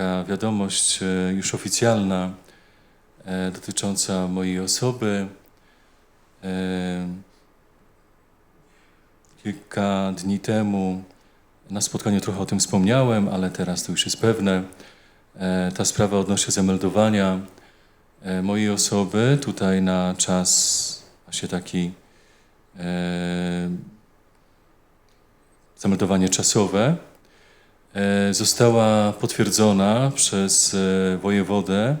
taka wiadomość e, już oficjalna e, dotycząca mojej osoby. E, Kilka dni temu na spotkaniu trochę o tym wspomniałem, ale teraz to już jest pewne. Ta sprawa odnośnie zameldowania mojej osoby tutaj na czas właśnie taki zameldowanie czasowe została potwierdzona przez e, wojewodę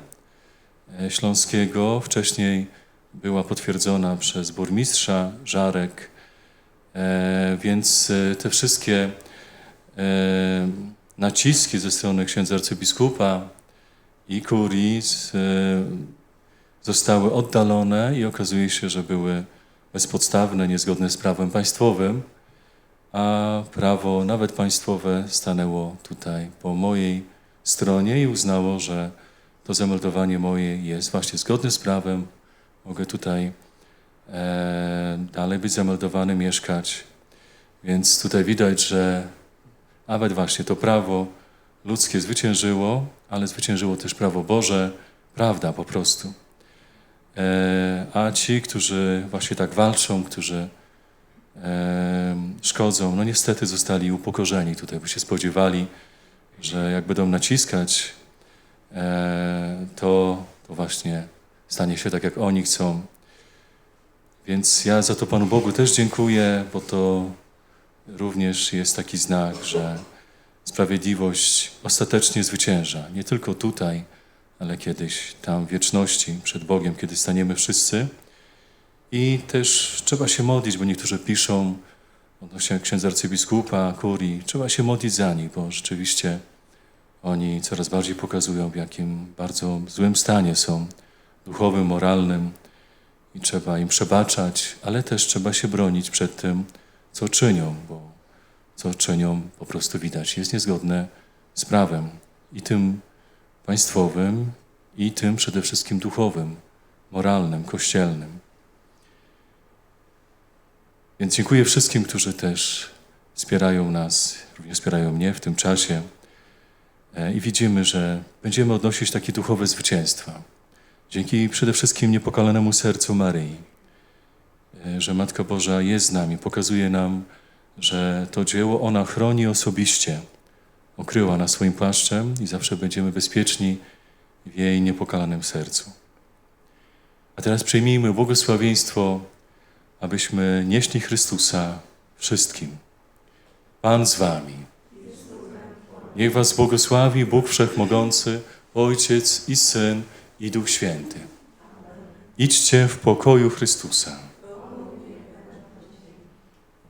e, śląskiego. Wcześniej była potwierdzona przez burmistrza Żarek, E, więc e, te wszystkie e, naciski ze strony księdza arcybiskupa i kurii e, zostały oddalone i okazuje się, że były bezpodstawne, niezgodne z prawem państwowym, a prawo nawet państwowe stanęło tutaj po mojej stronie i uznało, że to zameldowanie moje jest właśnie zgodne z prawem. Mogę tutaj e, dalej być zameldowany, mieszkać. Więc tutaj widać, że nawet właśnie to prawo ludzkie zwyciężyło, ale zwyciężyło też prawo Boże, prawda po prostu. E, a ci, którzy właśnie tak walczą, którzy szkodzą, no niestety zostali upokorzeni tutaj, bo się spodziewali, że jak będą naciskać, e, to, to właśnie stanie się tak, jak oni chcą. Więc ja za to Panu Bogu też dziękuję, bo to również jest taki znak, że sprawiedliwość ostatecznie zwycięża. Nie tylko tutaj, ale kiedyś tam w wieczności przed Bogiem, kiedy staniemy wszyscy. I też trzeba się modlić, bo niektórzy piszą odnośnie księdza arcybiskupa, kurii. Trzeba się modlić za nich, bo rzeczywiście oni coraz bardziej pokazują, w jakim bardzo złym stanie są duchowym, moralnym i trzeba im przebaczać, ale też trzeba się bronić przed tym, co czynią, bo co czynią po prostu widać jest niezgodne z prawem i tym państwowym, i tym przede wszystkim duchowym, moralnym, kościelnym. Więc dziękuję wszystkim, którzy też wspierają nas, również wspierają mnie w tym czasie E, i widzimy, że będziemy odnosić takie duchowe zwycięstwa. Dzięki przede wszystkim niepokalanemu sercu Maryi, e, że Matka Boża jest z nami, pokazuje nam, że to dzieło ona chroni osobiście, okryła nas swoim płaszczem i zawsze będziemy bezpieczni w jej niepokalanym sercu. A teraz przyjmijmy błogosławieństwo, abyśmy nieśli Chrystusa wszystkim. Pan z wami. Niech was błogosławi Bóg Wszechmogący, Ojciec i Syn i Duch Święty. Idźcie w pokoju Chrystusa.